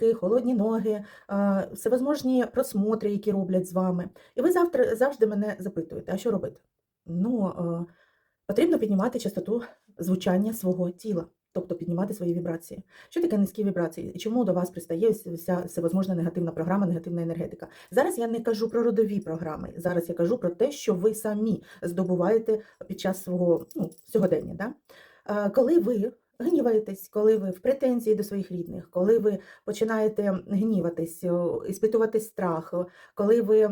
руки, холодні ноги, всевозможні просмотри, які роблять з вами. І ви завтра завжди мене запитуєте, а що робити? Ну, потрібно піднімати частоту звучання свого тіла, тобто піднімати свої вібрації. Що таке низькі вібрації? Чому до вас пристає вся всевозможна негативна програма, негативна енергетика? Зараз я не кажу про родові програми. Зараз я кажу про те, що ви самі здобуваєте під час свого ну, сьогодення. Да? Коли ви гніваєтесь, коли ви в претензії до своїх рідних, коли ви починаєте гніватись, іспитувати страх, коли ви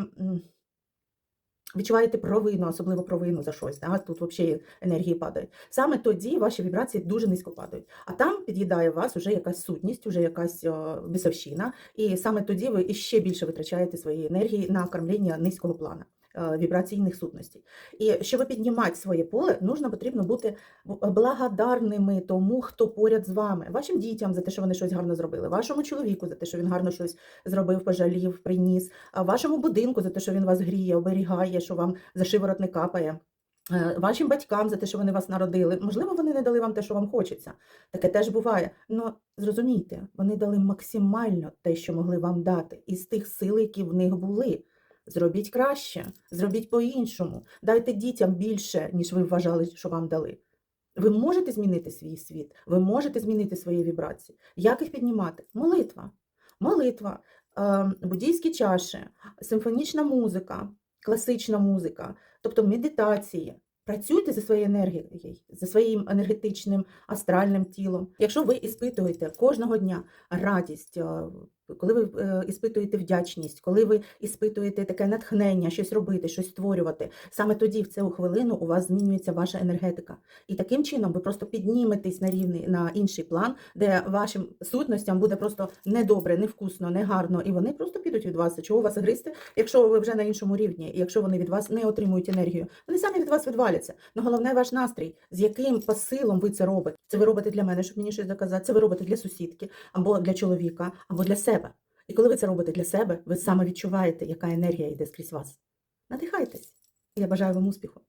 відчуваєте провину, особливо провину за щось, да? тут взагалі енергії падають. Саме тоді ваші вібрації дуже низько падають. А там під'їдає вас уже якась сутність, уже якась бісовщина, і саме тоді ви іще більше витрачаєте свої енергії на кормління низького плана. Е, Вібраційних сутностей. І щоб піднімати своє поле, нужно потрібно бути благодарними тому, хто поряд з вами, вашим дітям за те, що вони щось гарно зробили, вашому чоловіку за те, що він гарно щось зробив, пожалів, приніс, вашому будинку за те, що він вас гріє, оберігає, що вам за шиворот не капає. е, Вашим батькам за те, що вони вас народили. Можливо, вони не дали вам те, що вам хочеться. Таке теж буває. Ну зрозумійте, вони дали максимально те, що могли вам дати, із тих сил, які в них були. Зробіть краще, зробіть по-іншому. Дайте дітям більше, ніж ви вважали, що вам дали. Ви можете змінити свій світ, ви можете змінити свої вібрації. Як їх піднімати? Молитва. Молитва, е, буддійські чаші, симфонічна музика, класична музика, тобто медитації. Працюйте зі своєю енергією, за своїм енергетичним астральним тілом. Якщо ви іспитуєте кожного дня радість, е, коли ви е, іспитуєте вдячність, коли ви іспитуєте таке натхнення, щось робити, щось створювати, саме тоді, в цю хвилину, у вас змінюється ваша енергетика. І таким чином ви просто підніметесь на рівний на інший план, де вашим сутностям буде просто недобре, невкусно, негарно, і вони просто підуть від вас. Чого вас гризти, якщо ви вже на іншому рівні, і якщо вони від вас не отримують енергію, вони самі від вас відваляться. Ну головне ваш настрій, з яким посилом ви це робите. Це ви робите для мене, щоб мені щось доказати. Це ви робите для сусідки, або для чоловіка, або для себе. І коли ви це робите для себе, ви саме відчуваєте, яка енергія йде скрізь вас. Надихайтесь. Я бажаю вам успіху.